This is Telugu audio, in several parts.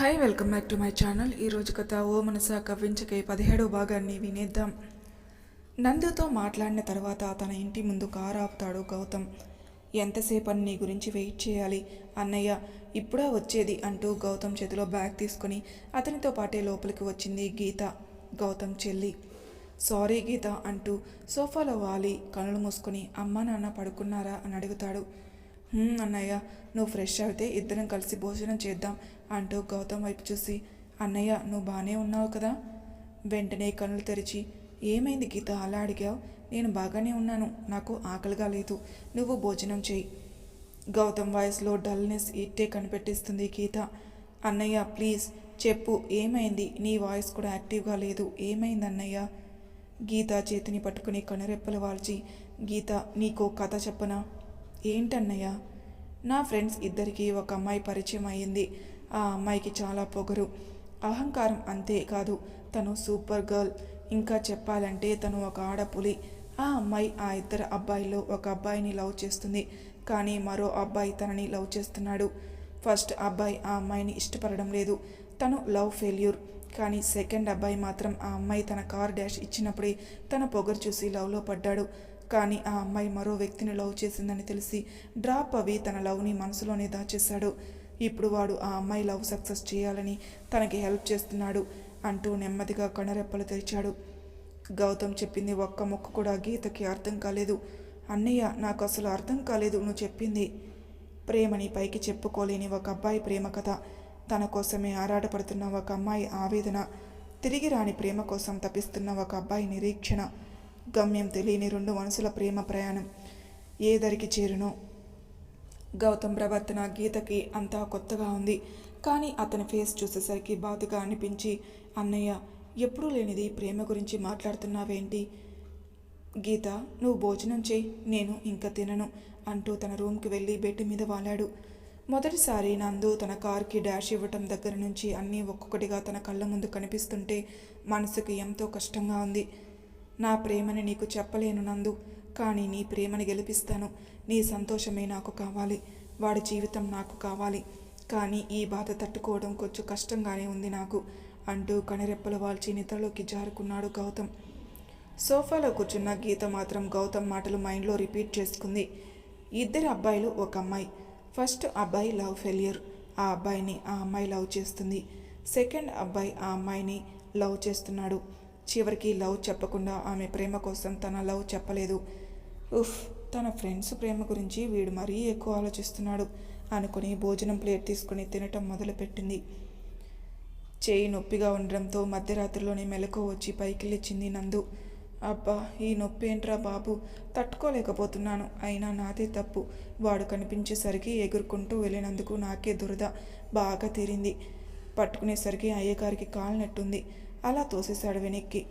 Hi welcome back to my channel ఈరోజు కథ ఓ మనసా కవ్వించకే పదిహేడవ భాగాన్ని వినేద్దాం. నందుతో మాట్లాడిన తర్వాత తన ఇంటి ముందు కారు ఆపుతాడు గౌతమ్. ఎంతసేపని నీ గురించి వెయిట్ చేయాలి? అన్నయ్య ఇప్పుడా వచ్చేది అంటూ గౌతమ్ చేతిలో బ్యాగ్ తీసుకొని అతనితో పాటే లోపలికి వచ్చింది గీత. గౌతమ్ చెల్లి సారీ గీత అంటూ సోఫాలో వాలి కనులు మూసుకొని అమ్మ నాన్న పడుకున్నారా? అని అడుగుతాడు. అన్నయ్య నువ్వు ఫ్రెష్ అయితే ఇద్దరం కలిసి భోజనం చేద్దాం అంటూ గౌతమ్ వైపు చూసి అన్నయ్య నువ్వు బాగానే ఉన్నావు కదా వెంటనే కనులు తెరిచి ఏమైంది గీత అలా అడిగావు? నేను బాగానే ఉన్నాను నాకు ఆకలిగా లేదు నువ్వు భోజనం చేయి గౌతమ్ వాయిస్లో డల్నెస్ ఇట్టే కనిపెట్టిస్తుంది గీత. అన్నయ్య ప్లీజ్ చెప్పు ఏమైంది? నీ వాయిస్ కూడా యాక్టివ్గా లేదు ఏమైంది అన్నయ్య గీత చేతిని పట్టుకుని కనురెప్పలు వాల్చి గీత నీకో కథ చెప్పనా? ఏంటన్నయ్య? నా ఫ్రెండ్స్ ఇద్దరికి ఒక అమ్మాయి పరిచయం అయ్యింది. ఆ అమ్మాయికి చాలా పొగరు. అహంకారం అంతే కాదు. తను సూపర్ గర్ల్. ఇంకా చెప్పాలంటే తను ఒక ఆడపులి. ఆ అమ్మాయి ఆ ఇద్దరు అబ్బాయిలో ఒక అబ్బాయిని లవ్ చేస్తుంది. కానీ మరో అబ్బాయి తనని లవ్ చేస్తున్నాడు. ఫస్ట్ అబ్బాయి ఆ అమ్మాయిని ఇష్టపడడం లేదు. తను లవ్ ఫెయిల్యూర్. కానీ సెకండ్ అబ్బాయి మాత్రం ఆ అమ్మాయి తన కార్ డాష్ ఇచ్చినప్పుడే తన పొగరు చూసి లవ్లో పడ్డాడు. కానీ ఆ అమ్మాయి మరో వ్యక్తిని లవ్ చేసిందని తెలిసి డ్రాప్ అవి తన లవ్ని మనసులోనే దాచేశాడు. ఇప్పుడు వాడు ఆ అమ్మాయి లవ్ సక్సెస్ చేయాలని తనకి హెల్ప్ చేస్తున్నాడు అంటూ నెమ్మదిగా కనురెప్పలు తెరిచాడు. గౌతమ్ చెప్పింది ఒక్క ముక్క కూడా గీతకి అర్థం కాలేదు. అన్నయ్య నాకు అసలు అర్థం కాలేదు నువ్వు చెప్పింది. ప్రేమని పైకి చెప్పుకోలేని ఒక అబ్బాయి ప్రేమ కథ. తన కోసమే ఆరాటపడుతున్న ఒక అమ్మాయి ఆవేదన. తిరిగి రాని ప్రేమ కోసం తపిస్తున్న ఒక అబ్బాయి నిరీక్షణ. గమ్యం తెలియని రెండు మనసుల ప్రేమ ప్రయాణం. ఏ దరికి చేరునో? గౌతమ్ ప్రవర్తన గీతకి అంతా కొత్తగా ఉంది. కానీ అతని ఫేస్ చూసేసరికి బాధగా అనిపించి అన్నయ్య ఎప్పుడూ లేనిది ప్రేమ గురించి మాట్లాడుతున్నావేంటి? గీత నువ్వు భోజనం చేయి నేను ఇంకా తినను అంటూ తన రూమ్కి వెళ్ళి బెడ్ మీద వాలాడు. మొదటిసారి నందు తన కార్కి డాష్ ఇవ్వటం దగ్గర నుంచి అన్నీ ఒక్కొక్కటిగా తన కళ్ళ ముందు కనిపిస్తుంటే మనసుకి ఎంతో కష్టంగా ఉంది. నా ప్రేమని నీకు చెప్పలేను నందు కానీ నీ ప్రేమని గెలిపిస్తాను. నీ సంతోషమే నాకు కావాలి. వాడి జీవితం నాకు కావాలి. కానీ ఈ బాధ తట్టుకోవడం కొంచెం కష్టంగానే ఉంది నాకు అంటూ కనిరెప్పలు వాల్చి నిద్రలోకి జారుకున్నాడు గౌతమ్. సోఫాలో కూర్చున్న గీత మాత్రం గౌతమ్ మాటలు మైండ్లో రిపీట్ చేసుకుంది. ఇద్దరు అబ్బాయిలు ఒక అమ్మాయి. ఫస్ట్ అబ్బాయి లవ్ ఫెయిలియర్. ఆ అబ్బాయిని ఆ అమ్మాయి లవ్ చేస్తుంది. సెకండ్ అబ్బాయి ఆ అమ్మాయిని లవ్ చేస్తున్నాడు. చివరికి లవ్ చెప్పకుండా ఆమె ప్రేమ కోసం తన లవ్ చెప్పలేదు. ఉఫ్ తన ఫ్రెండ్స్ ప్రేమ గురించి వీడు మరీ ఎక్కువ ఆలోచిస్తున్నాడు అనుకుని భోజనం ప్లేట్ తీసుకుని తినటం మొదలుపెట్టింది. చేయి నొప్పిగా ఉండడంతో మధ్యరాత్రిలోనే మెలకు వచ్చి పైకి లేచింది నందు. అబ్బా ఈ నొప్పి ఏంట్రా బాబు? తట్టుకోలేకపోతున్నాను. అయినా నాదే తప్పు. వాడు కనిపించేసరికి ఎగురుకుంటూ వెళ్ళినందుకు నాకే దురద. బాగా తీరింది. పట్టుకునేసరికి అయ్యగారికి కాలు నెట్టుంది. అలా తోసేశాడు వెనక్కి.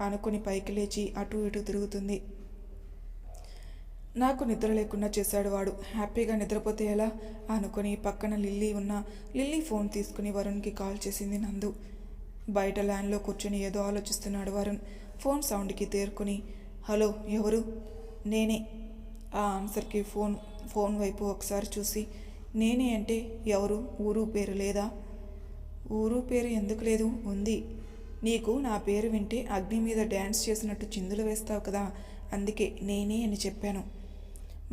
అనుకుని పైకి లేచి అటు ఇటు తిరుగుతుంది. నాకు నిద్ర లేకుండా చేశాడు వాడు. హ్యాపీగా నిద్రపోతే ఎలా? అనుకుని పక్కన లిల్లీ ఉన్న లిల్లీ ఫోన్ తీసుకుని వరుణ్కి కాల్ చేసింది నందు. బయట ల్యాండ్లో కూర్చొని ఏదో ఆలోచిస్తున్నాడు వరుణ్. ఫోన్ సౌండ్కి తేరుకుని హలో ఎవరు? నేనే. ఆ ఆన్సర్కి ఫోన్ ఫోన్ వైపు ఒకసారి చూసి నేనే అంటే ఎవరు? ఊరు పేరు లేదా? ఊరు పేరు ఎందుకు లేదు? ఉంది. నీకు నా పేరు వింటే అగ్ని మీద డ్యాన్స్ చేసినట్టు చిందులు వేస్తావు కదా అందుకే నేనే అని చెప్పాను.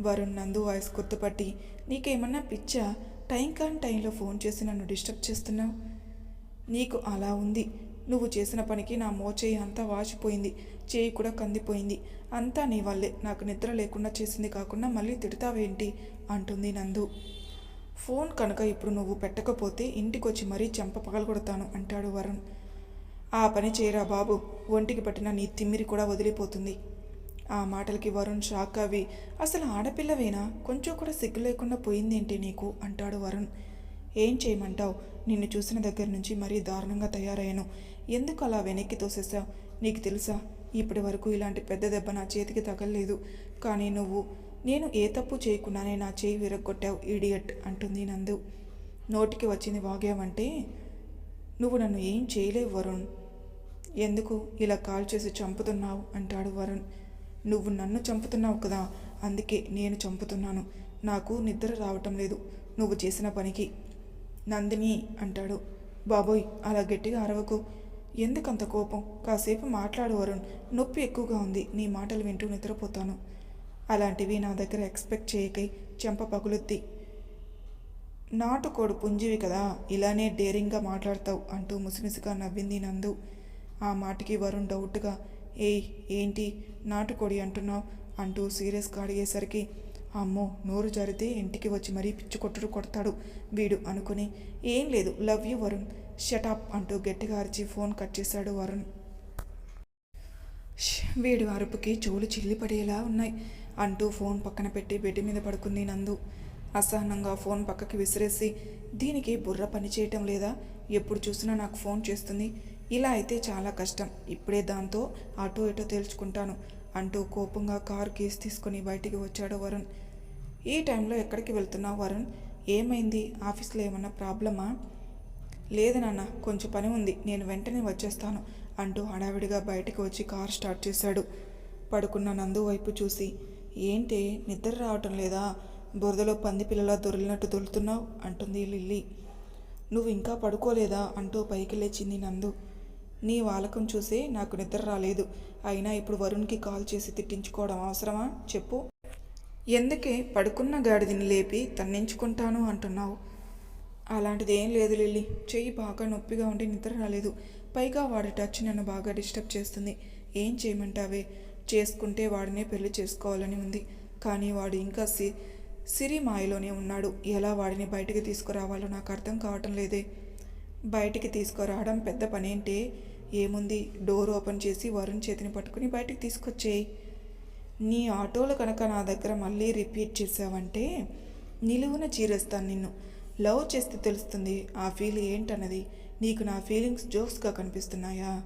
వరుణ్ నందు వాయిస్ గుర్తుపట్టి నీకేమన్నా పిచ్చా? టైం కాని టైంలో ఫోన్ చేసి నన్ను డిస్టర్బ్ చేస్తున్నావు? నీకు అలా ఉంది. నువ్వు చేసిన పనికి నా మోచేయి అంతా వాచిపోయింది. చేయి కూడా కందిపోయింది. అంతా నీ వల్లే. నాకు నిద్ర లేకుండా చేసింది కాకుండా మళ్ళీ తిడతావేంటి? అంటుంది నందు. ఫోన్ కనుక ఇప్పుడు నువ్వు పెట్టకపోతే ఇంటికొచ్చి మరీ చెంప పగలగొడతాను అంటాడు వరుణ్. ఆ పని చేయరా బాబు. ఒంటికి పట్టిన నీ తిమ్మిరి కూడా వదిలిపోతుంది. ఆ మాటలకి వరుణ్ షాక్ అవి అసలు ఆడపిల్లవేనా? కొంచెం కూడా సిగ్గు లేకుండా పోయిందేంటి నీకు? అంటాడు వరుణ్. ఏం చేయమంటావు? నిన్ను చూసిన దగ్గర నుంచి మరీ దారుణంగా తయారయ్యాను. ఎందుకు అలా వెనక్కి తోసేసావు నీకు తెలుసా? ఇప్పటి వరకు ఇలాంటి పెద్ద దెబ్బ నా చేతికి తగలలేదు. కానీ నువ్వు నేను ఏ తప్పు చేయకుండానే నా చేయి విరగొట్టావు ఈడియట్ అంటుంది నందు. నోటికి వచ్చింది వాగావంటే నువ్వు నన్ను ఏం చేయలేవు వరుణ్. ఎందుకు ఇలా కాల్ చేసి చంపుతున్నావు? అంటాడు వరుణ్. నువ్వు నన్ను చంపుతున్నావు కదా అందుకే నేను చంపుతున్నాను. నాకు నిద్ర రావటం లేదు. నువ్వు చేసిన పనికి నందిని అంటాడు. బాబోయ్ అలా గట్టిగా అరవకు. ఎందుకంత కోపం? కాసేపు మాట్లాడు వరుణ్. నొప్పి ఎక్కువగా ఉంది. నీ మాటలు వింటూ నిద్రపోతాను. అలాంటివి నా దగ్గర ఎక్స్పెక్ట్ చేయకై చెంప పగులుద్ది. నాటుకోడు పుంజివి కదా ఇలానే డేరింగ్గా మాట్లాడతావు అంటూ ముసిమిసిగా నవ్వింది నందు. ఆ మాటకి వరుణ్ డౌట్గా ఏయ్ ఏంటి? నాటుకోడి అంటున్నావు అంటూ సీరియస్గా అడిగేసరికి అమ్మో నోరు జారితే ఇంటికి వచ్చి మరీ పిచ్చి కొట్టుడు కొడతాడు వీడు అనుకుని ఏం లేదు లవ్ యూ వరుణ్ షటప్ అంటూ గట్టిగా అరిచి ఫోన్ కట్ చేశాడు వరుణ్. ష్, వీడి అరుపుకి చెవులు చిల్లిపడేలా ఉన్నాయి అంటూ ఫోన్ పక్కన పెట్టి బెడ్ మీద పడుకుంది నందు. అసహనంగా ఫోన్ పక్కకి విసిరేసి దీనికి బుర్ర పని చేయటం లేదా? ఎప్పుడు చూసినా నాకు ఫోన్ చేస్తుంది ఇలా అయితే చాలా కష్టం. ఇప్పుడే దాంతో అటో ఇటో తేల్చుకుంటాను అంటూ కోపంగా కారు కేసు తీసుకుని బయటికి వచ్చాడు వరుణ్. ఈ టైంలో ఎక్కడికి వెళ్తున్నావు వరుణ్? ఏమైంది? ఆఫీస్లో ఏమన్నా ప్రాబ్లమా? లేదు నాన్న కొంచెం పని ఉంది. నేను వెంటనే వచ్చేస్తాను అంటూ హడావిడిగా బయటకు వచ్చి కార్ స్టార్ట్ చేశాడు. పడుకున్న నందు వైపు చూసి ఏంటి నిద్ర రావటం లేదా? బురదలో పంది పిల్లలా దొరిలినట్టు దొరుకుతున్నావు అంటుంది లిల్లీ. నువ్వు ఇంకా పడుకోలేదా? అంటూ పైకి లేచింది నందు. నీ వాలకం చూసి నాకు నిద్ర రాలేదు. అయినా ఇప్పుడు వరుణ్కి కాల్ చేసి తిట్టించుకోవడం అవసరమా? చెప్పు. ఎందుకే పడుకున్న గాడిదని లేపి తన్నించుకుంటాను అంటున్నావు? అలాంటిది ఏం లేదు లిల్లీ. చెయ్యి బాగా నొప్పిగా ఉండి నిద్ర రాలేదు. పైగా వాడి టచ్ నన్ను బాగా డిస్టర్బ్ చేస్తుంది. ఏం చేయమంటావే? చేసుకుంటే వాడినే పెళ్ళి చేసుకోవాలని ఉంది. కానీ వాడు ఇంకా సి సిరి మాయలోనే ఉన్నాడు. ఎలా వాడిని బయటికి తీసుకురావాలో నాకు అర్థం కావటం లేదే. బయటికి తీసుకురావడం పెద్ద పనేంటే ఏముంది? డోర్ ఓపెన్ చేసి వరుణ్ చేతిని పట్టుకుని బయటికి తీసుకొచ్చేయి. నీ ఆటోలు కనుక నా దగ్గర మళ్ళీ రిపీట్ చేసావంటే నిలువున చీరేస్తాను నిన్ను. లవ్ చేస్తే తెలుస్తుంది. ఆ ఫీల్ ఏంటన్నది? నీకు నా ఫీలింగ్స్ జోక్స్గా కనిపిస్తున్నాయా?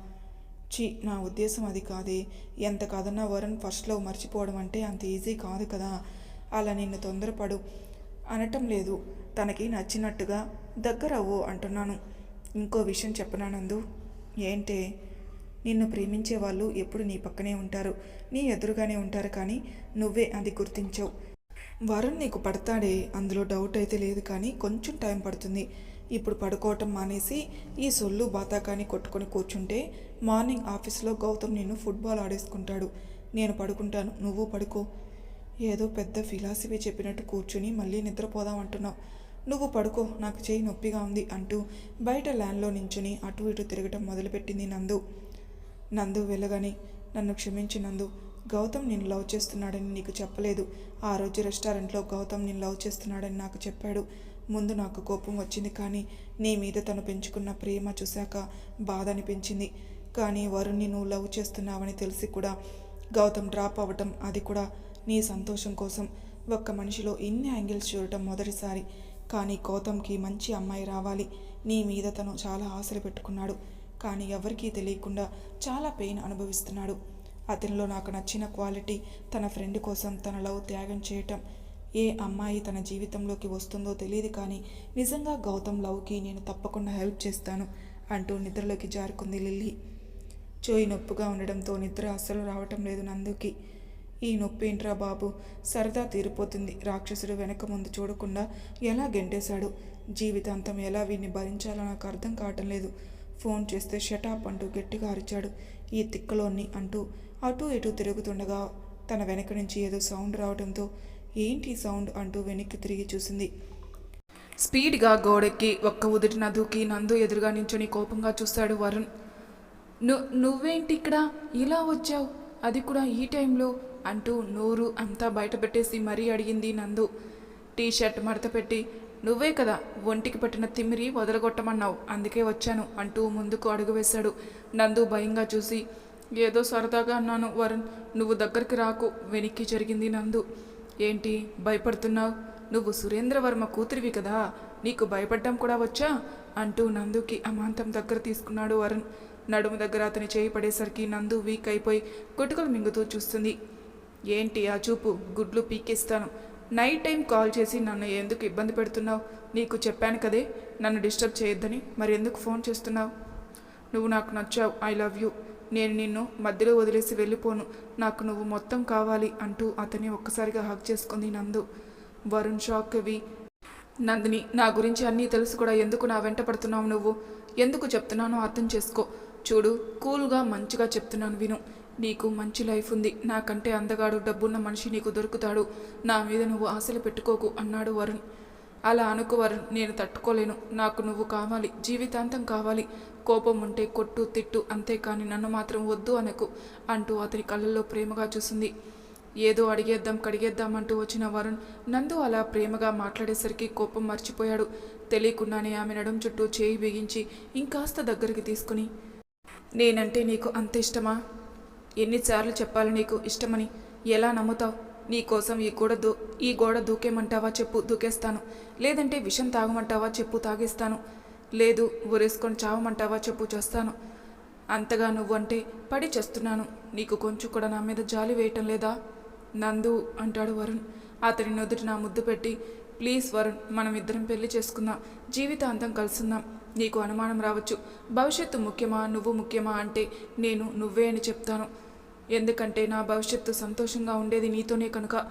ఛీ నా ఉద్దేశం అది కాదే. ఎంత కాదన్నా వరుణ్ ఫస్ట్ లవ్ మర్చిపోవడం అంటే అంత ఈజీ కాదు కదా. అలా నిన్ను తొందరపడు. అనటం లేదు. తనకి నచ్చినట్టుగా దగ్గరవ్వు అంటున్నాను. ఇంకో విషయం చెప్పనానందు ఏంటి? నిన్ను ప్రేమించే వాళ్ళు ఎప్పుడు నీ పక్కనే ఉంటారు. నీ ఎదురుగానే ఉంటారు కానీ నువ్వే అది గుర్తించవు. వరుణ్ నీకు పడతాడే? అందులో డౌట్ అయితే లేదు కానీ కొంచెం టైం పడుతుంది. ఇప్పుడు పడుకోవటం మానేసి ఈ సొల్లు బాతాకాని కొట్టుకొని కూర్చుంటే మార్నింగ్ ఆఫీస్లో గౌతమ్ నిన్ను ఫుట్బాల్ ఆడేసుకుంటాడు. నేను పడుకుంటాను. నువ్వు పడుకో. ఏదో పెద్ద ఫిలాసఫీ చెప్పినట్టు కూర్చుని మళ్ళీ నిద్రపోదాం అంటున్నావు. నువ్వు పడుకో నాకు చేయి నొప్పిగా ఉంది అంటూ బయట ల్యాండ్లో నించుని అటు ఇటు తిరగటం మొదలుపెట్టింది నందు. నందు వెళ్ళగానే నన్ను క్షమించి నందు గౌతమ్ నేను లవ్ చేస్తున్నాడని నీకు చెప్పలేదు. ఆ రోజు రెస్టారెంట్లో గౌతమ్ నేను లవ్ చేస్తున్నాడని నాకు చెప్పాడు. ముందు నాకు కోపం వచ్చింది కానీ నీ మీద తను పెంచుకున్న ప్రేమ చూశాక బాధ అనిపించింది. కానీ వరుణ్ని నువ్వు లవ్ చేస్తున్నావని తెలిసి కూడా గౌతమ్ డ్రాప్ అవ్వటం అది కూడా నీ సంతోషం కోసం. ఒక్క మనిషిలో ఇన్ని యాంగిల్స్ చూడటం మొదటిసారి. కానీ గౌతమ్కి మంచి అమ్మాయి రావాలి. నీ మీద తను చాలా ఆశలు పెట్టుకున్నాడు. కానీ ఎవరికీ తెలియకుండా చాలా పెయిన్ అనుభవిస్తున్నాడు. అతనిలో నాకు నచ్చిన క్వాలిటీ తన ఫ్రెండ్ కోసం తన లవ్ త్యాగం చేయటం. ఏ అమ్మాయి తన జీవితంలోకి వస్తుందో తెలియదు కానీ నిజంగా గౌతమ్ లవ్కి నేను తప్పకుండా హెల్ప్ చేస్తాను అంటూ నిద్రలోకి జారుకుంది లిల్లీ. చోయి నొప్పుగా ఉండడంతో నిద్ర అస్సలు రావటం లేదు నందుకి. ఈ నొప్పేంట్రా బాబు? సరదా తీరిపోతుంది. రాక్షసుడు వెనక ముందు చూడకుండా ఎలా గెంటేశాడు? జీవితాంతం ఎలా వీడిని భరించాలో నాకు అర్థం కావటం లేదు. ఫోన్ చేస్తే షటాప్ అంటూ గట్టిగా అరిచాడు. ఈ తిక్కలోని అంటూ అటూ ఇటూ తిరుగుతుండగా తన వెనక నుంచి ఏదో సౌండ్ రావడంతో ఏంటి ఈ సౌండ్ అంటూ వెనక్కి తిరిగి చూసింది. స్పీడ్గా గోడెక్కి ఒక్క ఉదిటి నదుకి నందు ఎదురుగా నించుని కోపంగా చూస్తాడు వరుణ్. ను నువ్వేంటి ఇక్కడ? ఇలా వచ్చావు? అది కూడా ఈ టైంలో అంటూ నోరు అంతా బయటపెట్టేసి మరీ అడిగింది నందు. టీ షర్ట్ మడత పెట్టి నువ్వే కదా ఒంటికి పట్టిన తిమ్మిరి వదలగొట్టమన్నావు అందుకే వచ్చాను అంటూ ముందుకు అడుగు వేశాడు. నందు భయంగా చూసి ఏదో సరదాగా అన్నాను వరుణ్ నువ్వు దగ్గరికి రాకు వెనక్కి జరిగింది నందు. ఏంటి భయపడుతున్నావు? నువ్వు సురేంద్రవర్మ కూతురివి కదా నీకు భయపడ్డం కూడా వచ్చా? అంటూ నందుకి అమాంతం దగ్గర తీసుకున్నాడు వరుణ్. నడుము దగ్గర అతని చేయి పడేసరికి నందు వీక్ అయిపోయి గుటుకలు మింగుతూ చూస్తుంది. ఏంటి ఆ చూపు? గుడ్లు పీకిస్తాను. నైట్ టైం కాల్ చేసి నన్ను ఎందుకు ఇబ్బంది పెడుతున్నావు? నీకు చెప్పాను కదే. నన్ను డిస్టర్బ్ చేయొద్దని. మరి ఎందుకు ఫోన్ చేస్తున్నావు? నువ్వు నాకు నచ్చావు. I love you. నేను నిన్ను మధ్యలో వదిలేసి వెళ్ళిపోను. నాకు నువ్వు మొత్తం కావాలి అంటూ అతన్ని ఒక్కసారిగా హక్ చేసుకుంది నందు. వరుణ్ షాక్ అవి నందిని నా గురించి అన్నీ తెలుసు కూడా. ఎందుకు నా వెంట పడుతున్నావు నువ్వు? ఎందుకు చెప్తున్నానో అర్థం చేసుకో. చూడు కూల్గా మంచిగా చెప్తున్నాను విను. నీకు మంచి లైఫ్ ఉంది. నాకంటే అందగాడు డబ్బున్న మనిషి నీకు దొరుకుతాడు. నా మీద నువ్వు ఆశలు పెట్టుకోకు అన్నాడు వరుణ్. అలా అనుకు వరుణ్ నేను తట్టుకోలేను. నాకు నువ్వు కావాలి. జీవితాంతం కావాలి. కోపం ఉంటే కొట్టు తిట్టు అంతేకాని నన్ను మాత్రం వద్దు అనకు అంటూ అతని కళ్ళల్లో ప్రేమగా చూసింది. ఏదో అడిగేద్దాం కడిగేద్దాం అంటూ వచ్చిన వరుణ్ నందు అలా ప్రేమగా మాట్లాడేసరికి కోపం మర్చిపోయాడు. తెలియకుండానే ఆమె నడుం చుట్టూ చేయి బిగించి ఇంకాస్త దగ్గరికి తీసుకుని నేనంటే నీకు అంత ఇష్టమా? ఎన్నిసార్లు చెప్పాలి నీకు ఇష్టమని? ఎలా నమ్ముతావు? నీ కోసం ఈ గోడ దూ ఈ గోడ దూకేమంటావా చెప్పు దూకేస్తాను. లేదంటే విషం తాగమంటావా చెప్పు తాగేస్తాను. లేదు ఊరేసుకొని చావమంటావా చెప్పు చేస్తాను. అంతగా నువ్వంటే పడి చేస్తున్నాను. నీకు కొంచెం కూడా నా మీద జాలి వేయటం లేదా? నందు అంటాడు వరుణ్. అతని నుదుటి నా ముద్దు పెట్టి ప్లీజ్ వరుణ్ మనం ఇద్దరం పెళ్ళి చేసుకుందాం. జీవితాంతం కలుసుందాం. నీకు అనుమానం రావచ్చు. భవిష్యత్తు ముఖ్యమా నువ్వు ముఖ్యమా అంటే నేను నువ్వే అని చెప్తాను. ఎందుకంటే నా భవిష్యత్తు సంతోషంగా ఉండేది నీతోనే కనుక.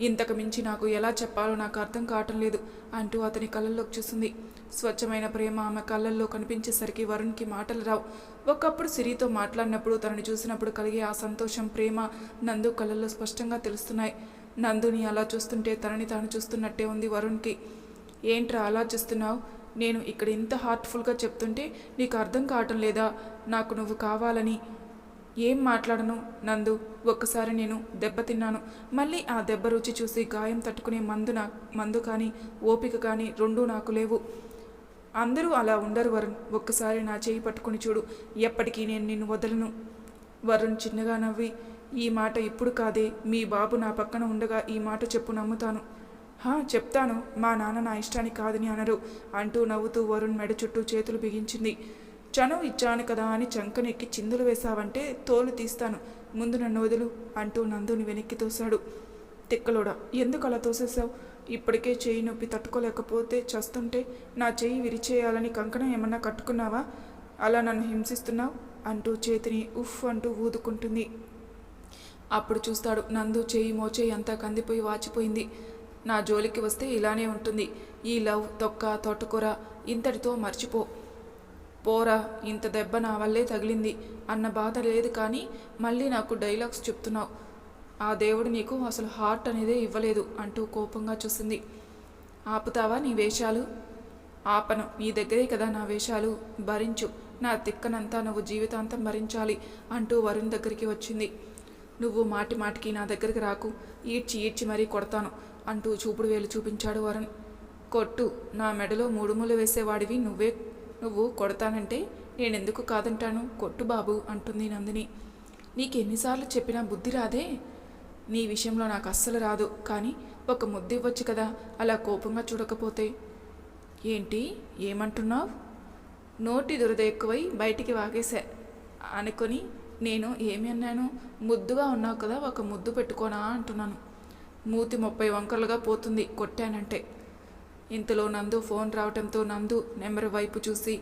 ఇంతకు మించి నాకు ఎలా చెప్పాలో నాకు అర్థం కావటం లేదు అంటూ అతని కళ్ళల్లోకి చూసింది. స్వచ్ఛమైన ప్రేమ ఆమె కళ్ళల్లో కనిపించేసరికి వరుణ్కి మాటలు రావు. ఒకప్పుడు సిరితో మాట్లాడినప్పుడు తనని చూసినప్పుడు కలిగే ఆ సంతోషం ప్రేమ నందు కళ్ళల్లో స్పష్టంగా తెలుస్తున్నాయి. నందుని అలా చూస్తుంటే తనని తాను చూస్తున్నట్టే ఉంది వరుణ్కి. ఏంట్రా అలా చూస్తున్నావు? నేను ఇక్కడ ఇంత హార్ట్ఫుల్గా చెప్తుంటే నీకు అర్థం కావటం లేదా? నాకు నువ్వు కావాలని ఏం మాట్లాడను నందు? ఒక్కసారి నేను దెబ్బతిన్నాను మళ్ళీ ఆ దెబ్బ రుచి చూసి గాయం తట్టుకునే మందు నా మందు కానీ ఓపిక కానీ రెండూ నాకు లేవు. అందరూ అలా ఉండరు వరుణ్. ఒక్కసారి నా చేయి పట్టుకుని చూడు. ఎప్పటికీ నేను నిన్ను వదలను. వరుణ్ చిన్నగా నవ్వి ఈ మాట ఇప్పుడు కాదే. మీ బాబు నా పక్కన ఉండగా ఈ మాట చెప్పు నమ్ముతాను. హా చెప్తాను. మా నాన్న నా ఇష్టానికి కాదని అనరు అంటూ నవ్వుతూ వరుణ్ మెడ చుట్టూ చేతులు బిగించింది. చనువు ఇచ్చాను కదా అని చంకనెక్కి చిందులు వేశావంటే తోలు తీస్తాను. ముందు నన్ను వదులు అంటూ నందుని వెనక్కి తోశాడు. తిక్కలోడా ఎందుకు అలా తోసేశావు? ఇప్పటికే చేయి నొప్పి తట్టుకోలేకపోతే చస్తుంటే నా చేయి విరిచేయాలని కంకణం ఏమన్నా కట్టుకున్నావా? అలా నన్ను హింసిస్తున్నావు? అంటూ చేతిని ఉఫ్ అంటూ ఊదుకుంటుంది. అప్పుడు చూస్తాడు నందు చేయి మోచేయి అంతా కందిపోయి వాచిపోయింది. నా జోలికి వస్తే ఇలానే ఉంటుంది. ఈ లవ్ తొక్క తోటకూర ఇంతటితో మర్చిపో. పోరా ఇంత దెబ్బ నా వల్లే తగిలింది అన్న బాధ లేదు కానీ మళ్ళీ నాకు డైలాగ్స్ చెప్తున్నావు. ఆ దేవుడు నీకు అసలు హార్ట్ అనేదే ఇవ్వలేదు అంటూ కోపంగా చూసింది. ఆపుతావా నీ వేషాలు? ఆపను నీ దగ్గరే కదా నా వేషాలు. భరించు నా తిక్కనంతా నువ్వు జీవితాంతం భరించాలి అంటూ వరుణ్ దగ్గరికి వచ్చింది. నువ్వు మాటి మాటికి నా దగ్గరికి రాకు ఈడ్చి ఈడ్చి మరీ కొడతాను అంటూ చూపుడు వేలు చూపించాడు వరుణ్. కొట్టు నా మెడలో మూడుములు వేసేవాడివి నువ్వే నువ్వు కొడతానంటే నేనెందుకు కాదంటాను? కొట్టు బాబు అంటుంది నందిని. నీకు ఎన్నిసార్లు చెప్పినా బుద్ధి రాదే? నీ విషయంలో నాకు అస్సలు రాదు. కానీ ఒక ముద్దు ఇవ్వచ్చు కదా అలా కోపంగా చూడకపోతే. ఏంటి? ఏమంటున్నావు? నోటి దురద ఎక్కువై బయటికి వాగేశా అనుకొని నేను ఏమి అన్నాను? ముద్దుగా ఉన్నావు కదా ఒక ముద్దు పెట్టుకోనా అంటున్నాను. మూతి ముప్పై వంకరలుగా పోతుంది కొట్టానంటే. ఇంతలో నందు ఫోన్ రావటంతో నందు నెంబర్ వైపు చూసి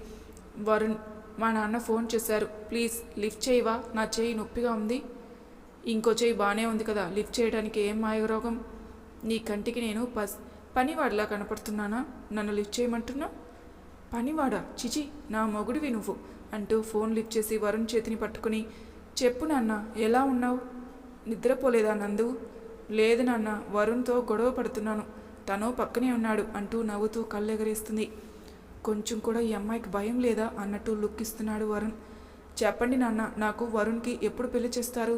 వరుణ్ మా నాన్న ఫోన్ చేశారు. ప్లీజ్ లిఫ్ట్ చేయవా? నా చేయి నొప్పిగా ఉంది. ఇంకో చేయి బాగానే ఉంది కదా. లిఫ్ట్ చేయడానికి ఏం మాయరోగం నీ కంటికి నేను పస్ పనివాడిలా కనపడుతున్నానా? నన్ను లిఫ్ట్ చేయమంటున్నా పనివాడా? చిచి నా మొగుడివి నువ్వు అంటూ ఫోన్ లిఫ్ట్ చేసి వరుణ్ చేతిని పట్టుకుని చెప్పు నాన్న ఎలా ఉన్నావు? నిద్రపోలేదా నందు? లేదు నాన్న వరుణ్తో గొడవ పడుతున్నాను. తను పక్కనే ఉన్నాడు అంటూ నవ్వుతూ కళ్ళెగరేస్తుంది. కొంచెం కూడా ఈ అమ్మాయికి భయం లేదా అన్నట్టు లుక్ ఇస్తున్నాడు వరుణ్. చెప్పండి నాన్న నాకు వరుణ్కి ఎప్పుడు పెళ్ళి చేస్తారు?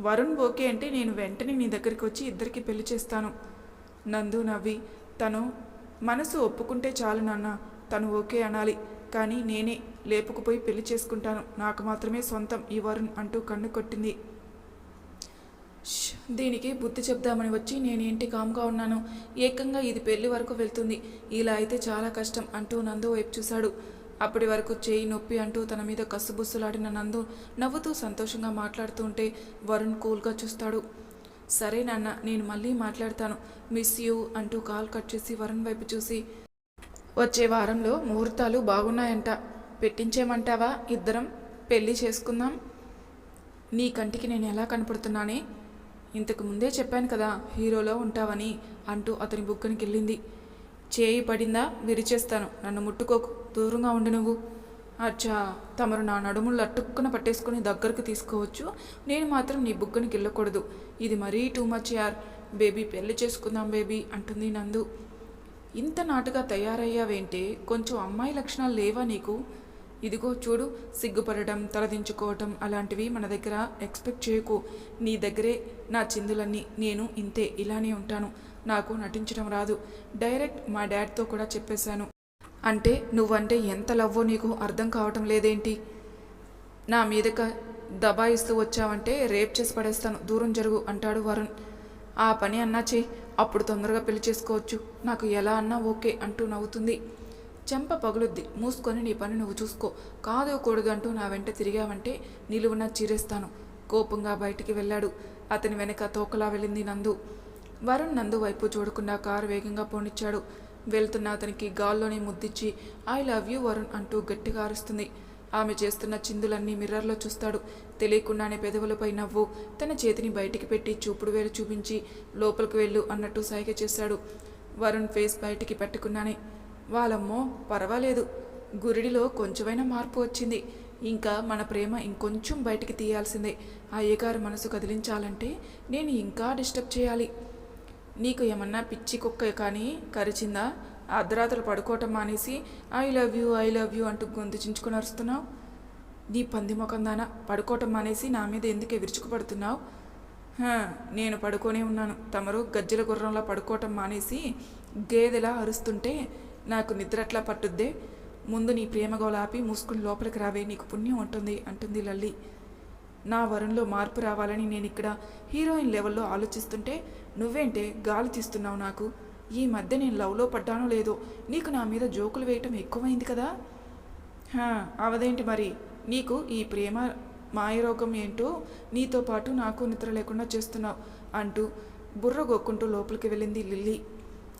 వరుణ్ ఓకే అంటే నేను వెంటనే నీ దగ్గరికి వచ్చి ఇద్దరికి పెళ్ళి చేస్తాను. నందు నవ్వి తను మనసు ఒప్పుకుంటే చాలు నాన్న తను ఓకే అనాలి. కానీ నేనే లేపుకుపోయి పెళ్ళి చేసుకుంటాను. నాకు మాత్రమే సొంతం ఈ వరుణ్ అంటూ కన్ను కొట్టింది. దీనికి బుద్ధి చెప్దామని వచ్చి నేనేంటి కామ్గా ఉన్నాను. ఏకంగా ఇది పెళ్ళి వరకు వెళ్తుంది. ఇలా అయితే చాలా కష్టం అంటూ నందు వైపు చూశాడు. అప్పటి వరకు చేయి నొప్పి అంటూ తన మీద కసుబుస్సులాడిన నందు నవ్వుతూ సంతోషంగా మాట్లాడుతూ ఉంటే వరుణ్ కూల్గా చూస్తాడు. సరే నాన్న నేను మళ్ళీ మాట్లాడతాను. మిస్ యూ అంటూ కాల్ కట్ చేసి వరుణ్ వైపు చూసి వచ్చే వారంలో ముహూర్తాలు బాగున్నాయంట. పెట్టించేమంటావా? ఇద్దరం పెళ్ళి చేసుకుందాం. నీ కంటికి నేను ఎలా కనపడుతున్నానే? ఇంతకు ముందే చెప్పాను కదా హీరోలో ఉంటావని అంటూ అతని బుగ్గనికి వెళ్ళింది చేయి పడిందా? విరిచేస్తాను. నన్ను ముట్టుకోకు. దూరంగా ఉండు నువ్వు. అచ్చా తమరు నా నడుములు అట్టుక్కున పట్టేసుకుని దగ్గరకు తీసుకోవచ్చు. నేను మాత్రం నీ బుగ్గని గిల్లకూడదు. ఇది మరీ టూ మచ్ యార్. బేబీ పెళ్ళి చేసుకుందాం బేబీ అంటుంది నందు. ఇంత నాటుగా తయారయ్యావేంటే కొంచెం అమ్మాయి లక్షణాలు లేవా నీకు? ఇదిగో చూడు సిగ్గుపడటం తలదించుకోవటం అలాంటివి మన దగ్గర ఎక్స్పెక్ట్ చేయకు. నీ దగ్గరే నా చిందులన్నీ నేను ఇంతే ఇలానే ఉంటాను. నాకు నటించడం రాదు. డైరెక్ట్ మా డాడ్తో కూడా చెప్పేశాను. అంటే నువ్వంటే ఎంత లవ్వో నీకు అర్థం కావటం లేదేంటి? నా మీదక దబాయిస్తూ వచ్చావంటే రేప్ చేసి పడేస్తాను. దూరం జరుగు అంటాడు వరుణ్. ఆ పని అన్నా చెయ్యి అప్పుడు తొందరగా పెళ్ళి చేసుకోవచ్చు. నాకు ఎలా అన్నా ఓకే అంటూ నవ్వుతుంది. చెంప పగులుద్ది. మూసుకొని నీ పని నువ్వు చూసుకో. కాదు కూడదు అంటూ నా వెంట తిరిగావంటే నిలువున చీరేస్తాను. కోపంగా బయటికి వెళ్ళాడు. అతని వెనక తోకలా వెళ్ళింది నందు. వరుణ్ నందు వైపు చూడకుండా కారు వేగంగా పోనిచ్చాడు. వెళ్తున్న అతనికి గాల్లోనే ముద్దిచ్చి ఐ లవ్ యూ వరుణ్ అంటూ గట్టిగా అరుస్తుంది. ఆమె చేస్తున్న చిందులన్నీ మిర్రర్లో చూస్తాడు. తెలియకుండానే పెదవులపై నవ్వు తన చేతిని బయటికి పెట్టి చూపుడు వేలు చూపించి లోపలికి వెళ్ళు అన్నట్టు సైగ చేశాడు. వరుణ్ ఫేస్ బయటికి పెట్టుకున్నానే వాళ్ళమ్మో పర్వాలేదు. గురిడిలో కొంచెమైనా మార్పు వచ్చింది. ఇంకా మన ప్రేమ ఇంకొంచెం బయటికి తీయాల్సిందే. అయ్యగారు మనసు కదిలించాలంటే నేను ఇంకా డిస్టర్బ్ చేయాలి. నీకు ఏమన్నా పిచ్చి కుక్క కానీ కరిచిందా? అర్ధరాత్రులు పడుకోవటం మానేసి I love you I love you అంటూ గొంతు చించుకొని అరుస్తున్నావు? నీ పంది ముఖం పడుకోవటం మానేసి నా మీద ఎందుకే విరుచుకుపడుతున్నావు నేను పడుకొనే ఉన్నాను. తమరు గజ్జల గుర్రంలా పడుకోవటం మానేసి గేదెలా అరుస్తుంటే నాకు నిద్ర పట్టుద్దే? ముందు నీ ప్రేమ గోలాపి మూసుకుని లోపలికి రావే నీకు పుణ్యం ఉంటుంది అంటుంది లల్లి. నా వరంలో మార్పు రావాలని నేను ఇక్కడ హీరోయిన్ లెవెల్లో ఆలోచిస్తుంటే నువ్వేంటే గాలి తీస్తున్నావు నాకు? ఈ మధ్య నేను లవ్లో పడ్డానో లేదో? నీకు నా మీద జోకులు వేయటం ఎక్కువైంది కదా? అవదేంటి మరి? నీకు ఈ ప్రేమ మాయరోగం ఏంటో? నీతో పాటు నాకు నిద్ర లేకుండా చేస్తున్నావు అంటూ బుర్ర గొక్కుంటూ లోపలికి వెళ్ళింది లిల్లీ.